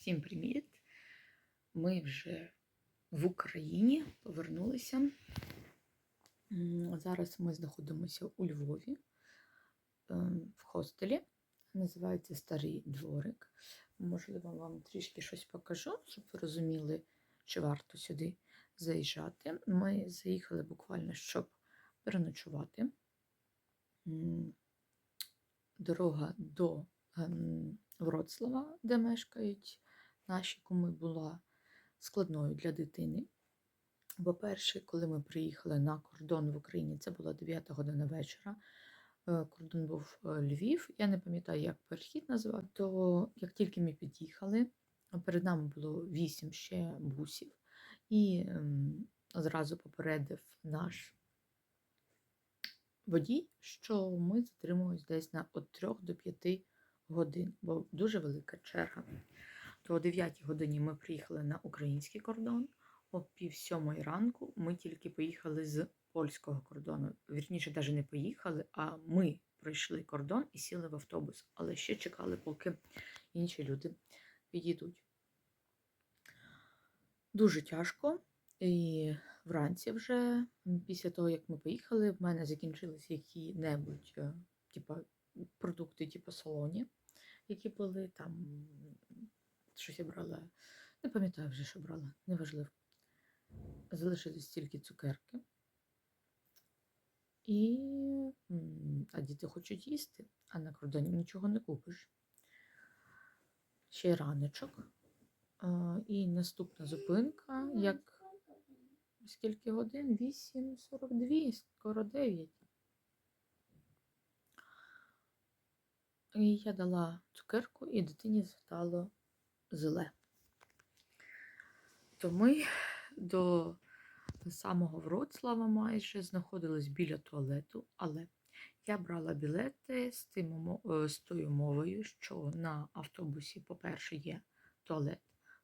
Всім привіт! Ми вже в Україні повернулися. Зараз ми знаходимося у Львові е, в хостелі. Називається Старий дворик. Можливо, вам трішки щось покажу, щоб ви розуміли, чи варто сюди заїжджати. Ми заїхали буквально, щоб переночувати. Дорога до ем, Вроцлава, де мешкають наші куми, була складною для дитини. По-перше, коли ми приїхали на кордон в Україні, це була 9 година вечора. е, Кордон був е, Львів. Я не пам'ятаю, як перехід називав. То як тільки ми під'їхали, перед нами було вісім ще бусів, і ем, зразу попередив наш водій, що ми затримуємось десь на від 3 до 5 годин, бо дуже велика черга. То о 9 годині ми приїхали на український кордон, о пів сьомої ранку ми тільки поїхали з польського кордону. Вірніше, навіть не поїхали, а ми пройшли кордон і сіли в автобус, але ще чекали, поки інші люди підійдуть. Дуже тяжко. І вранці вже, після того, як ми поїхали, в мене закінчилися які-небудь типа, продукти, типу солоні, які були там. Щось я брала. Не пам'ятаю вже, що брала, неважливо. Залишились тільки цукерки. І, а діти хочуть їсти, а на кордоні нічого не купиш. Ще раночок. А, І наступна зупинка, як скільки годин? 8.42, скоро 9. І я дала цукерку, і дитині стало зле. То ми до самого Вроцлава майже знаходились біля туалету, але я брала білети з, тим, е, з тою мовою, що на автобусі, по-перше, є туалет,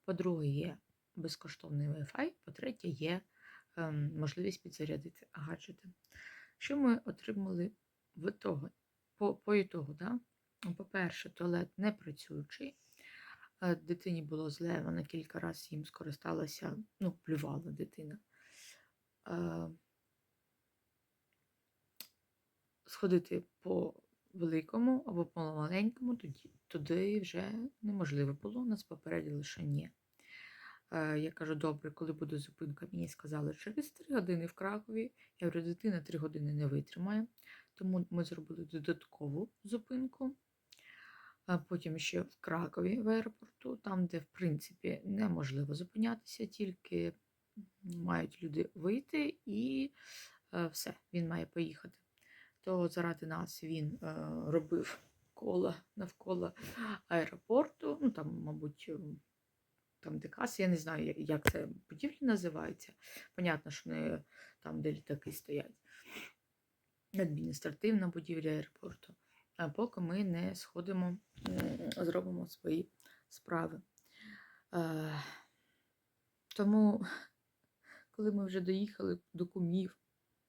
по-друге, є безкоштовний Wi-Fi, по-третє, є ем, можливість підзарядити гаджети. Що ми отримали в того, по, по ітогу, да? По-перше, туалет не працюючий. Е, Дитині було зле, вона кілька разів їм скористалася, ну, плювала дитина. Е, Сходити по великому або по маленькому, туди вже неможливо було. Нас попередили, що ні. Е, Я кажу, добре, коли буде зупинка, мені сказали, через 3 години в Кракові. Я говорю, дитина 3 години не витримає. Тому ми зробили додаткову зупинку. Потім ще в Кракові в аеропорту, там, де, в принципі, неможливо зупинятися, тільки мають люди вийти і е, все, він має поїхати. То заради нас він е, робив коло навколо аеропорту, ну там, мабуть, ем, там де каси, я не знаю, як це будівлі називається. Понятно, що не там, де літаки стоять. Адміністративна будівля аеропорту. Поки ми не сходимо, зробимо свої справи. Е, Тому, коли ми вже доїхали до кумів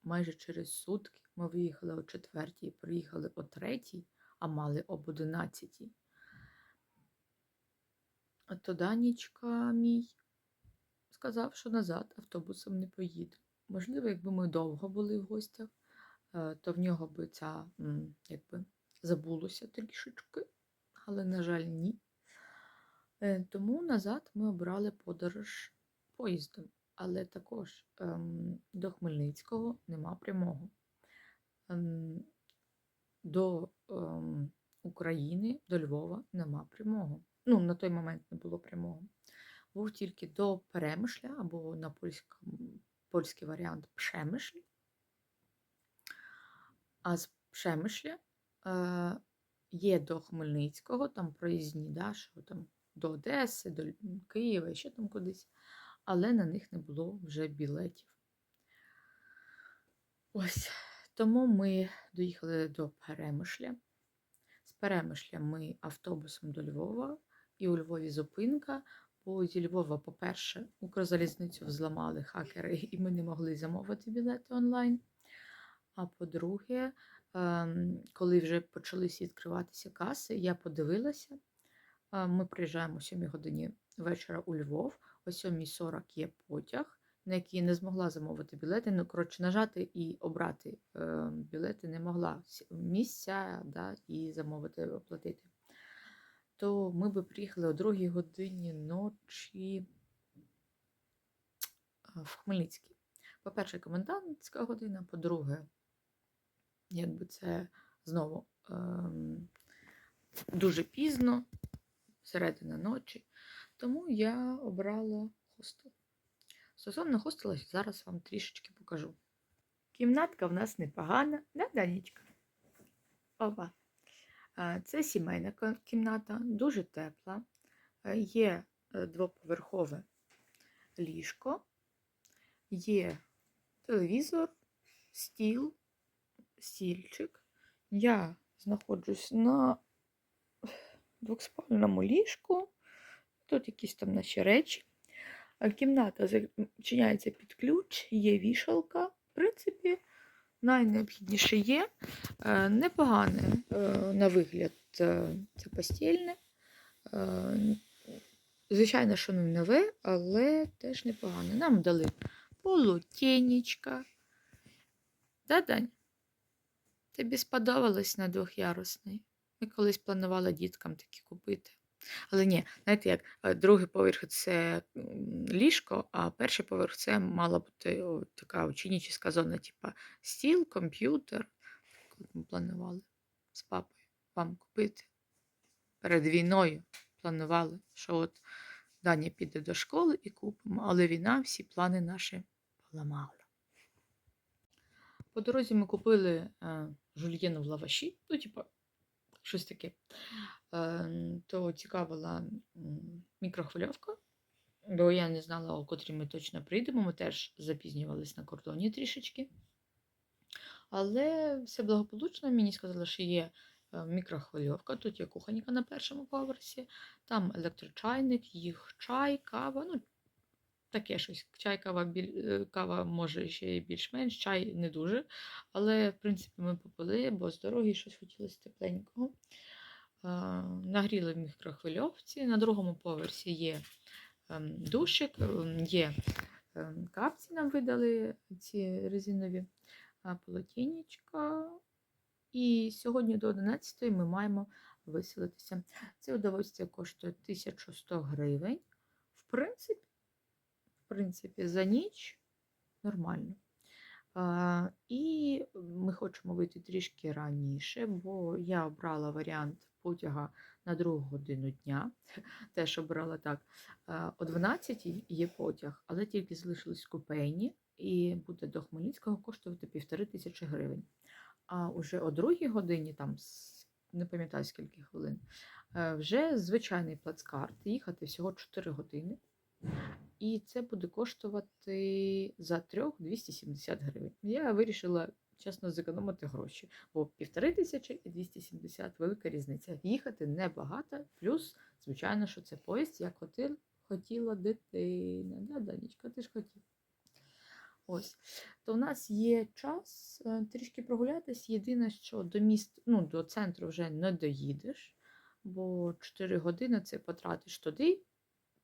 майже через сутки, ми виїхали о четвертій, приїхали о третій, а мали об одинадцятій. То Данічка мій сказав, що назад автобусом не поїде. Можливо, якби ми довго були в гостях, е, то в нього би ця якби забулося трішечки, але, на жаль, ні. Е, Тому назад ми обрали подорож поїздом, але також ем, до Хмельницького нема прямого. Ем, До ем, України, до Львова нема прямого. Ну, на той момент не було прямого. Був тільки до Перемишля або на польському, польський варіант Пшемишль. А з Пшемишля є до Хмельницького, там проїзні, да, що там до Одеси, до Києва, ще там кудись, але на них не було вже білетів. Ось. Тому ми доїхали до Перемишля. З Перемишля ми автобусом до Львова, і у Львові зупинка. Бо зі Львова, по-перше, Укрзалізницю взламали хакери, і ми не могли замовити білети онлайн. А по-друге, коли вже почалися відкриватися каси, я подивилася, Ми приїжджаємо о 7 годині вечора у Львов. О 7.40 є потяг, на який не змогла замовити білети. Ну, коротше, нажати і обрати е, білети не могла місця да, і замовити, оплатити. То ми би приїхали о 2 годині ночі в Хмельницький. По-перше, комендантська година, по-друге, якби це знову ем, дуже пізно, середина ночі. Тому я обрала хостел. Стосовно хостела, зараз вам трішечки покажу. Кімнатка в нас непогана, да, Данічка? Опа. Е, Це сімейна кімната, дуже тепла. Е, Є е, двоповерхове ліжко, є телевізор, стіл, стільчик. Я знаходжусь на двохспальному ліжку. Тут якісь там наші речі. Кімната зачиняється під ключ, є вішалка. В принципі, найнеобхідніше є. Е, Непогане е, на вигляд е, це постільне. Звичайно, що не нове, але теж непогане. Нам дали полотенечка. Да, Дань? Тобі сподобалось на двохярусний? Ми колись планували діткам такі купити. Але ні, знаєте як, е, другий поверх це ліжко, а перший поверх це мала бути така ученічська зона, типа стіл, комп'ютер. Ми планували з папою вам купити. Перед війною планували, що от Даня піде до школи і купимо, але війна всі плани наші поламала. По дорозі ми купили е, жульєну в лаваші, ну, типа, щось таке. Е, то цікавила мікрохвильовка, бо я не знала, о котрій ми точно прийдемо. Ми теж запізнювались на кордоні трішечки. Але все благополучно. Мені сказали, що є е, мікрохвильовка, тут є кухонька на першому поверсі, там електрочайник, їх чай, кава. ну, Таке щось. Чай, кава, біль... е, кава може ще більш-менш, чай не дуже. Але, в принципі, ми попили, бо з дороги щось хотілося тепленького. Нагріли в мікрохвильовці. На другому поверсі є ем, душик, ем, є ем, капці нам видали ці резинові а, полотенечка. І сьогодні до 11 ми маємо виселитися. Це удовольствие коштує 1100 гривень. В принципі, принципі, за ніч нормально. А, і ми хочемо вийти трішки раніше, бо я обрала варіант потяга на другу годину дня. Теж обрала так. А, О 12 є потяг, але тільки залишились купейні, і буде до Хмельницького коштувати півтори тисячі гривень. А уже о другій годині, там не пам'ятаю скільки хвилин, е, вже звичайний плацкарт, їхати всього 4 години. І це буде коштувати за трьох 270 гривень. Я вирішила чесно зекономити гроші, бо півтори тисячі і 270 велика різниця. Їхати небагато, плюс, звичайно, що це поїзд, як хотіла, хотіла дитина. Да, Данічка, ти ж хотів. Ось. То в нас є час е, трішки прогулятись. Єдине, що до міст, ну, до центру вже не доїдеш, бо 4 години це потратиш туди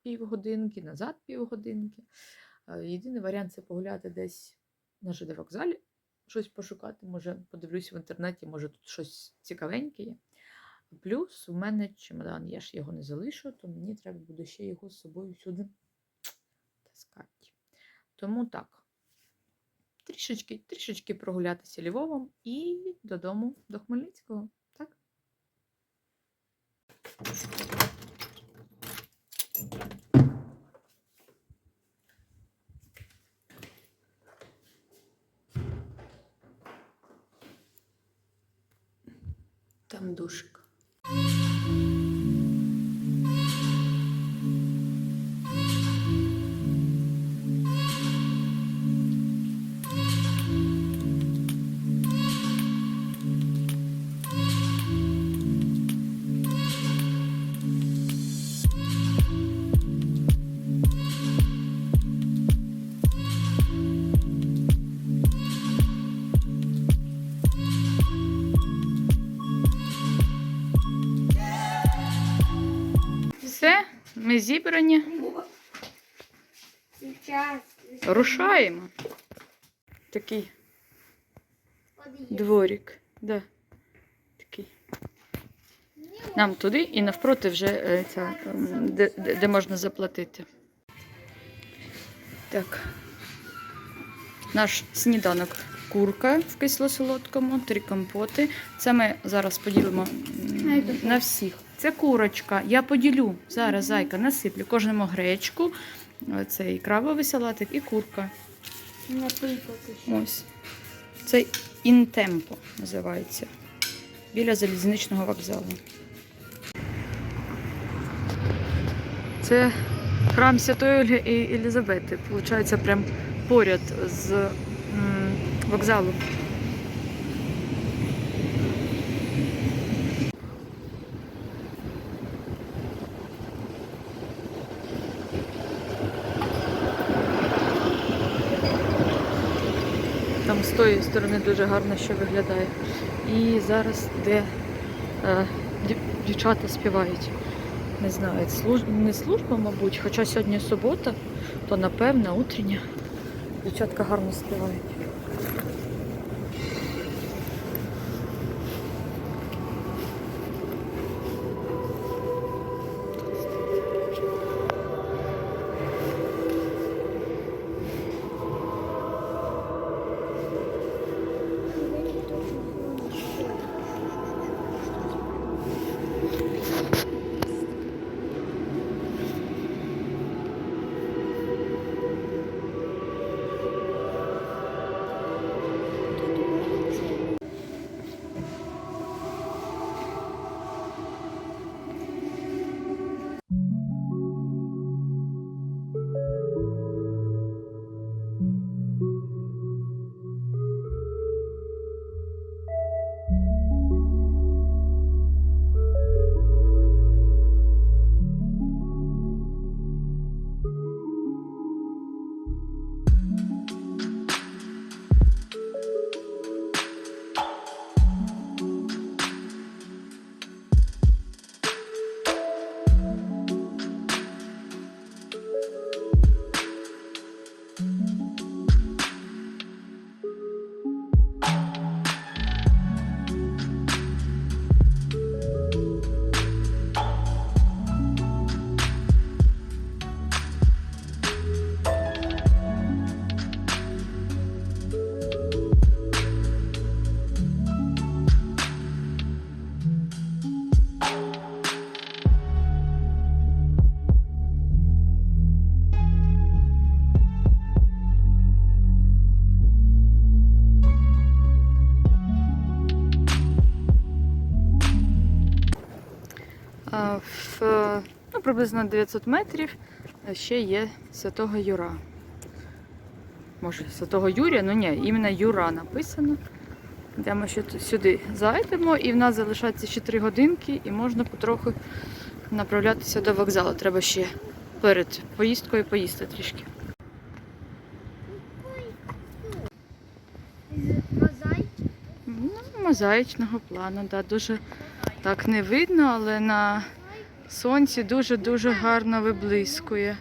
півгодинки, назад півгодинки. Е, Єдиний варіант це погуляти десь на ЖД вокзалі, щось пошукати, може, подивлюсь в інтернеті, може тут щось цікавеньке є. Плюс у мене чемодан, я ж його не залишу, то мені треба буде ще його з собою сюди таскати. Тому так. Трішечки, трішечки прогулятися Львовом і додому до Хмельницького. Так? Там зібрані. Рушаємо. Такий дворик. Да. Такий. Нам туди і навпроти вже е, ця, ем, де, де, де можна заплатити. Так. Наш сніданок курка в кисло-солодкому, три компоти. Це ми зараз поділимо на всіх. Це курочка. Я поділю зараз зайка, насиплю кожному гречку, цей крабовий салатик і курка. Ось. Це інтемпо називається. Біля залізничного вокзалу. Це храм Святої Ольги і Елізавети. Получається, прям поряд з вокзалу. Там з тої сторони дуже гарно ще виглядає. І зараз де е, дівчата співають. Не знаю, служ... не служба, мабуть, хоча сьогодні субота, то напевно утрення. Дівчатка гарно співають. Приблизно 900 метрів ще є Святого Юра. Може, Святого Юрія, ну ні, іменно Юра написано. Йдемо сюди зайдемо, і в нас залишається ще 3 годинки, і можна потроху направлятися до вокзалу. Треба ще перед поїздкою поїсти трішки. Ну, мозаїчного плану, да, дуже так не видно, але на сонці дуже-дуже гарно виблискує.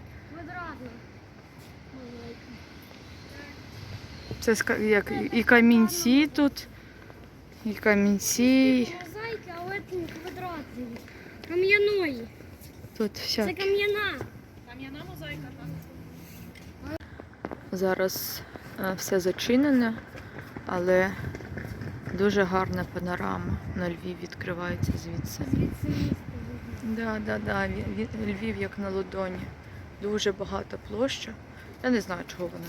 Це ска- як і- камінці тут, і камінці, Мозаїк, але це не квадратний. Кам'яної. тут Це всякі. кам'яна. Зараз е, все зачинене, але дуже гарна панорама на Львів відкривається звідси. Звідси. Да, да, да. Ві- Ві- Львів як на ладоні. Дуже багата площа. Я не знаю, чого вона.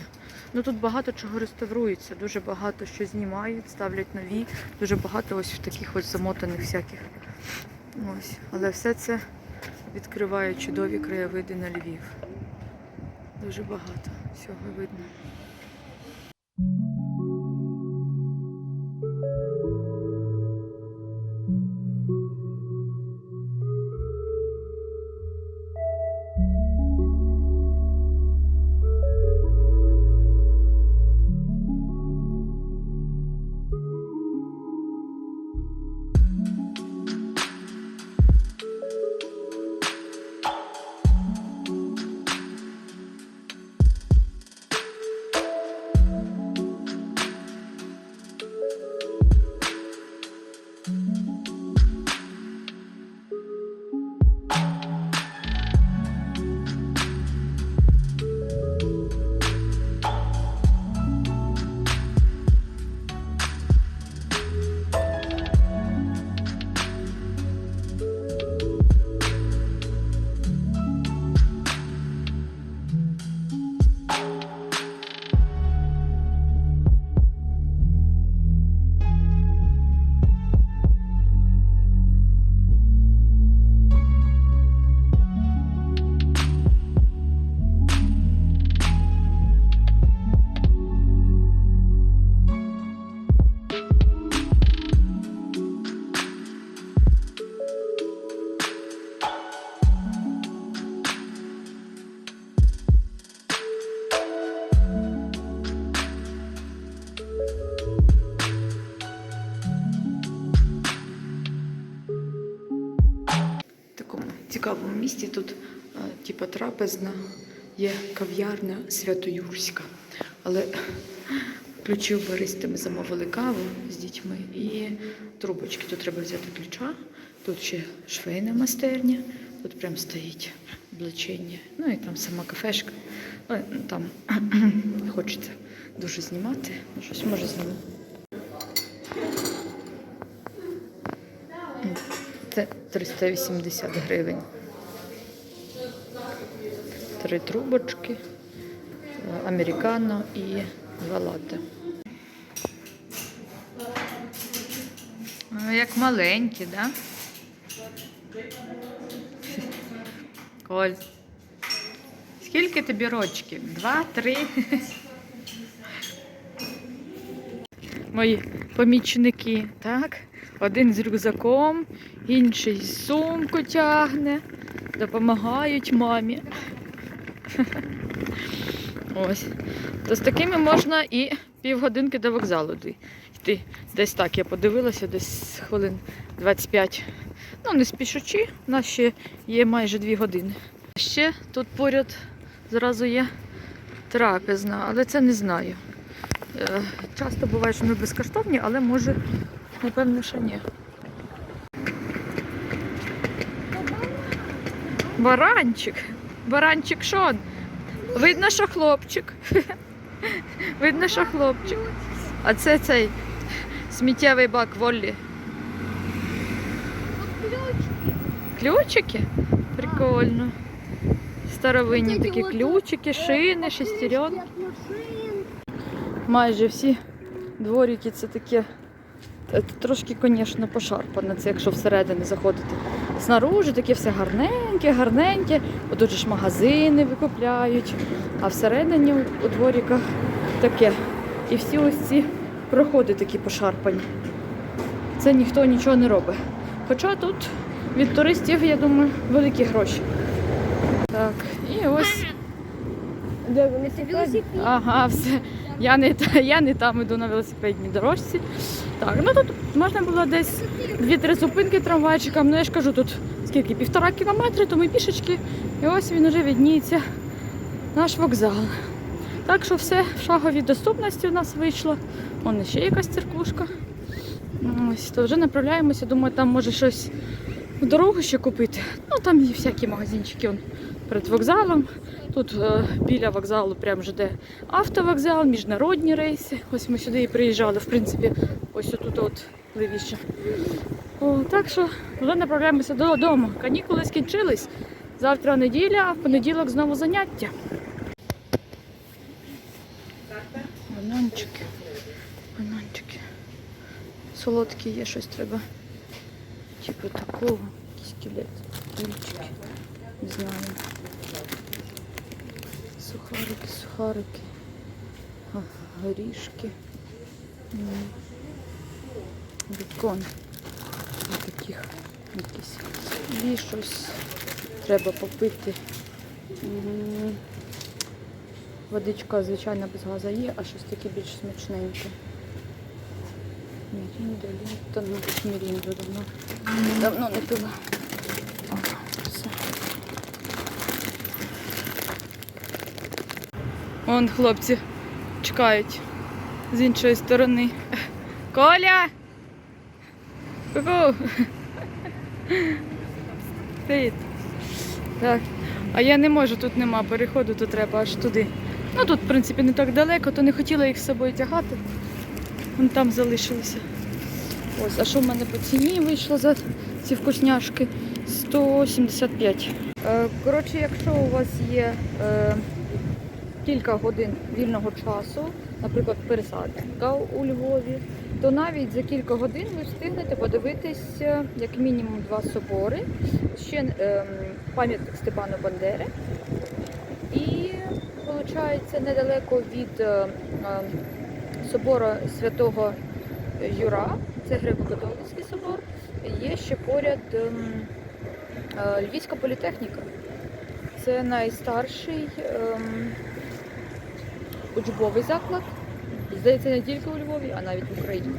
Ну тут багато чого реставрується, дуже багато що знімають, ставлять нові, дуже багато ось в таких ось замотаних всяких. Ось. Але все це відкриває чудові краєвиди на Львів. Дуже багато всього видно. Трапезна, є кав'ярня Святоюрська. Але ключів баристи ми замовили каву з дітьми і трубочки. Тут треба взяти ключа. Тут ще швейна майстерня, тут прям стоїть облачення. Ну і там сама кафешка. Ну, Там хочеться дуже знімати. Щось може зніму. Це 380 гривень. Три трубочки, е, американо і два латте. Ну, як маленькі, да? Коль. Скільки тобі рочків? Два, три. Мої помічники, так? Один з рюкзаком, інший сумку тягне, допомагають мамі. Ось. То з такими можна і півгодинки до вокзалу йти. Десь так я подивилася, десь хвилин 25. Ну, не спішучи, у нас ще є майже дві години. Ще тут поряд зразу є трапезна, але це не знаю. Е, Часто буває, що вони безкоштовні, але може, напевно, що ні. Баранчик. Баранчик Шон. Видно, що хлопчик. Видно, що хлопчик. А це цей сміттєвий бак Воллі. От ключики. Ключики? Прикольно. Старовинні Оце ті такі от, ключики, шини, Е, шестеренки. ключики від машин. Майже всі дворики це таке. е, Трошки, звісно, пошарпане, це якщо всередину заходити. Снаружи таке все гарненьке, гарненьке. Бо тут же ж магазини викупляють, а всередині у- у дворіках таке. І всі ось ці проходи такі пошарпані. Це ніхто нічого не робить. Хоча тут від туристів, я думаю, великі гроші. Так, і ось. Де вони? Ага, все. Я не, я не там іду на велосипедній дорожці. Так, ну тут можна було десь дві-три зупинки трамвайчикам. Ну я ж кажу, тут скільки? Півтора кілометри, то ми пішечки. І ось він уже відніється наш вокзал. Так що все в шаговій доступності у нас вийшло. Вон ще якась церквушка. Ось, то вже направляємося. Думаю, там може щось в дорогу ще купити. Ну там є всякі магазинчики он, перед вокзалом. Тут е, біля вокзалу прямо жде автовокзал, міжнародні рейси. Ось ми сюди і приїжджали, в принципі, ось отут от левіше. О, так що вже направляємося додому. Канікули скінчились. Завтра неділя, а в понеділок знову заняття. Бананчики. Бананчики. Солодкі є, щось треба. Типу такого. Скелет. Кульчики. Не знаю. Сухарики, сухарики. Горішки. Ось таких якісь. І щось треба попити. Водичка, звичайно, без газу є, а щось таке більш смачненьке. Мірінда, літо, тут мірінду давно. Давно не пила. О, все. Вон хлопці чекають з іншої сторони. Коля! Ку-ку! Привіт. Так. А я не можу, тут нема переходу, то треба аж туди. Ну тут, в принципі, не так далеко, то не хотіла їх з собою тягати. Вон там залишилися. Ось, а що в мене по ціні вийшло за ці вкусняшки? 175. Е, Коротше, якщо у вас є е, кілька годин вільного часу, наприклад, пересадка у Львові, то навіть за кілька годин ви встигнете подивитись е, як мінімум два собори, ще ем, пам'ятник Степану Бандери. І виходить недалеко від е, е, собору святого Юра, це Греко-католицький собор, є ще поряд ем, е, Львівська політехніка. Це найстарший ем, учбовий заклад. Здається, не тільки у Львові, а навіть в Україні.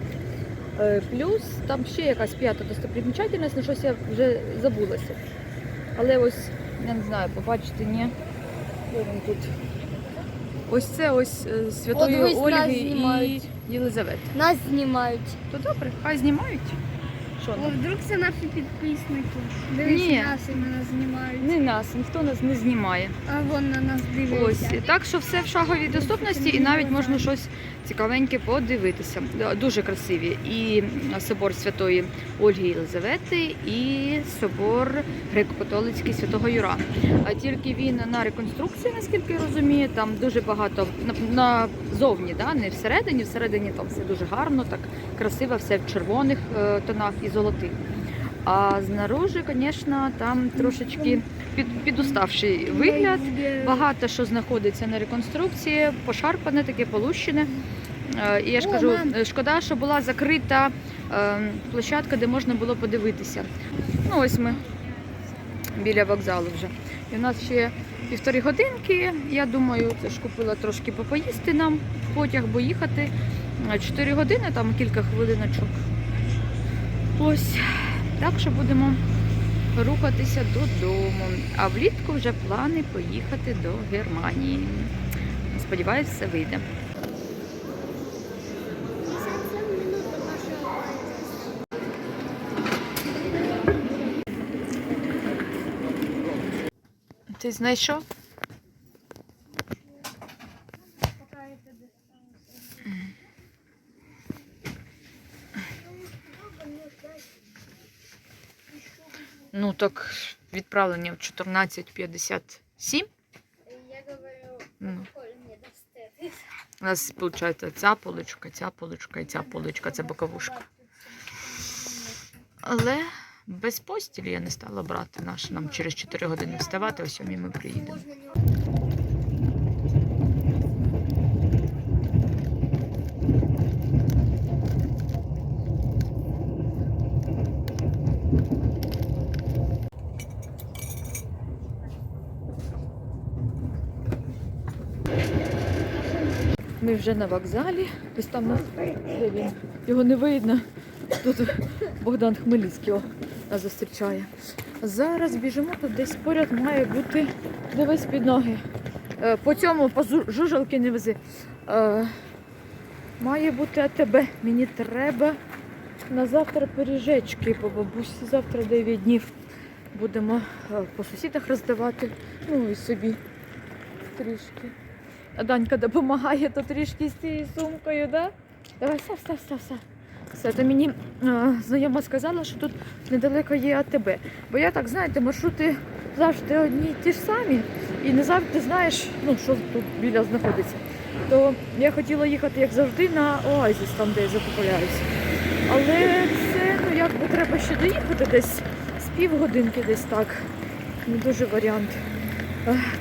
Е, Плюс там ще якась п'ята достопримічательність, на щось я вже забулася. Але ось, я не знаю, побачите, ні. Де він тут? Ось це ось е, Святої От дивись, нас Ольги і знімають. Єлизавети. Нас знімають. То добре, хай знімають. Що О, там? вдруг це наші підписники. Дивись, нас нас іменно знімають. Не нас, ніхто нас не знімає. А вон на нас Ось так що все в шаговій доступності, і навіть можна щось цікавеньке подивитися. Дуже красиві. І собор Святої Ольги Єлизавети, і собор греко-католицький Святого Юра. А тільки він на реконструкції, наскільки я розумію, там дуже багато назовні, да, не всередині. Всередині там все дуже гарно, так красиво, все в червоних е, тонах і золотих. А знаружи, звісно, там трошечки під, підуставший вигляд. Багато що знаходиться на реконструкції, пошарпане, таке полущене. Е, І я ж кажу, е, шкода, що була закрита е, площадка, де можна було подивитися. Ну, ось ми біля вокзалу вже. І в нас ще півтори годинки. Я думаю, це ж купила трошки попоїсти нам в потяг, бо їхати 4 години, там кілька хвилиночок. Ось так що будемо рухатися додому. А влітку вже плани поїхати до Германії. Сподіваюсь, все вийде. Ти знайшов? Ну так, відправлення в 14.57. Я говорю, Ну. У нас виходить ця поличка, ця поличка і ця поличка, це боковушка. Але без постілі я не стала брати наш. Нам через 4 години вставати, о 7 ми приїдемо. Ми вже на вокзалі. Ось там нас де він? Його не видно. Тут Богдан Хмельницький нас зустрічає. Зараз біжимо тут десь поряд має бути дивись під ноги. Е, По цьому по жужелки не вези. Е, Має бути АТБ. Мені треба на завтра пиріжечки, бо бабусі завтра 9 днів будемо е, по сусідах роздавати. Ну і собі трішки. А Данька допомагає то трішки з цією сумкою, да? Давай, все, все, все, все. Все, то мені е, знайома сказала, що тут недалеко є АТБ. Бо я так, знаєте, маршрути завжди одні й ті ж самі. І не завжди знаєш, ну, що тут біля знаходиться. То я хотіла їхати, як завжди, на Оазіс, там, де я закупляюся. Але це, ну, якби треба ще доїхати десь з півгодинки десь так. Не дуже варіант.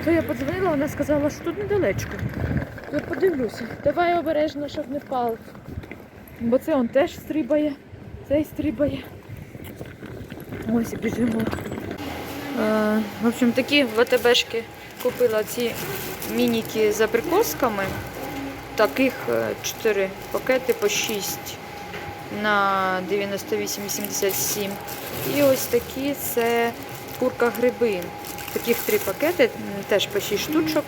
То я подзвонила, вона сказала, що тут недалечко. Я подивлюся. Давай обережно, щоб не впав. Бо це он теж стрибає, цей стрибає. Ось і біжимо. Е, в общем, такі ВТБшки купила ці мініки з абрикосками. Таких 4 пакети по 6 на 98,87. І ось такі це курка гриби. Таких три пакети, теж по 6 штучок.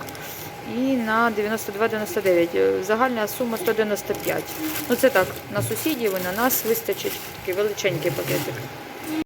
І на 92,99. Е, Загальна сума 195. Ну це так, на сусідів і на нас вистачить такий величенький пакетик.